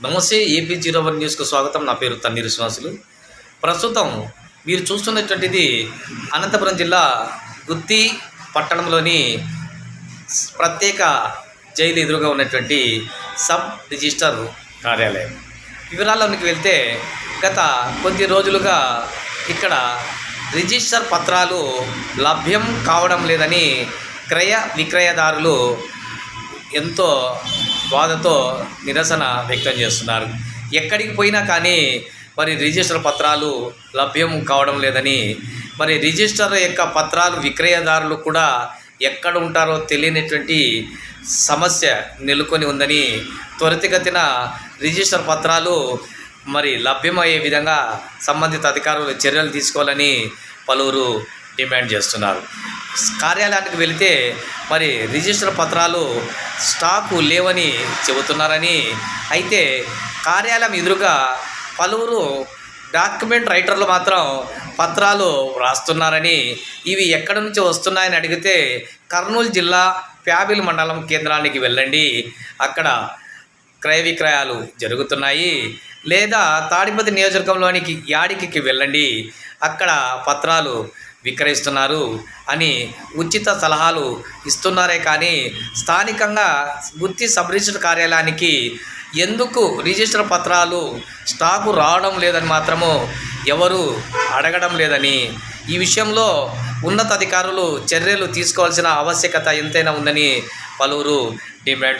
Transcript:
నమస్తే AP zero one న్యూస్కు స్వాగతం. నా పేరు తన్నీరు శ్వాసులు ప్రస్తుతం మీరు చూస్తున్నటువంటిది అనంతపురం జిల్లా గుత్తి పట్టణంలోని ప్రత్యేక జైలు ఎదురుగా ఉన్నటువంటి సబ్ రిజిస్టర్ కార్యాలయం. వివరాల్లోనికి వెళ్తే గత కొద్ది రోజులుగా ఇక్కడ రిజిస్టర్ పత్రాలు లభ్యం కావడం లేదని క్రయ విక్రయదారులు ఎంతో బాధతో నిరసన వ్యక్తం చేస్తున్నారు. ఎక్కడికి పోయినా కానీ మరి రిజిస్టర్ పత్రాలు లభ్యం కావడం లేదని మరి రిజిస్టర్ యొక్క పత్రాలు విక్రయదారులు కూడా ఎక్కడ ఉంటారో తెలియనటువంటి సమస్య నెలకొని ఉందని త్వరితగతిన రిజిస్టర్ పత్రాలు మరి లభ్యమయ్యే విధంగా సంబంధిత అధికారులు చర్యలు తీసుకోవాలని పలువురు డిమాండ్ చేస్తున్నారు. కార్యాలయానికి వెళితే మరి రిజిస్టర్ పత్రాలు స్టాకు లేవని చెబుతున్నారని. అయితే కార్యాలయం ఎదురుగా పలువురు డాక్యుమెంట్ రైటర్లు మాత్రం పత్రాలు వ్రాస్తున్నారని ఇవి ఎక్కడి నుంచి వస్తున్నాయని అడిగితే కర్నూలు జిల్లా ప్యాబిల్ మండలం కేంద్రానికి వెళ్ళండి. అక్కడ క్రయ విక్రయాలు జరుగుతున్నాయి. లేదా తాడిపతి నియోజకవర్గంలోనికి యాడికి వెళ్ళండి. అక్కడ పత్రాలు విక్రయిస్తున్నారు అని ఉచిత సలహాలు ఇస్తున్నారే కానీ స్థానికంగా గుత్తి సబ్ రిజిస్టర్ కార్యాలయానికి ఎందుకు రిజిస్టర్ పత్రాలు స్టాకు రావడం లేదని మాత్రము ఎవరు అడగడం లేదని ఈ విషయంలో ఉన్నతాధికారులు చర్యలు తీసుకోవాల్సిన ఆవశ్యకత ఎంతైనా ఉందని పలువురు డిమాండ్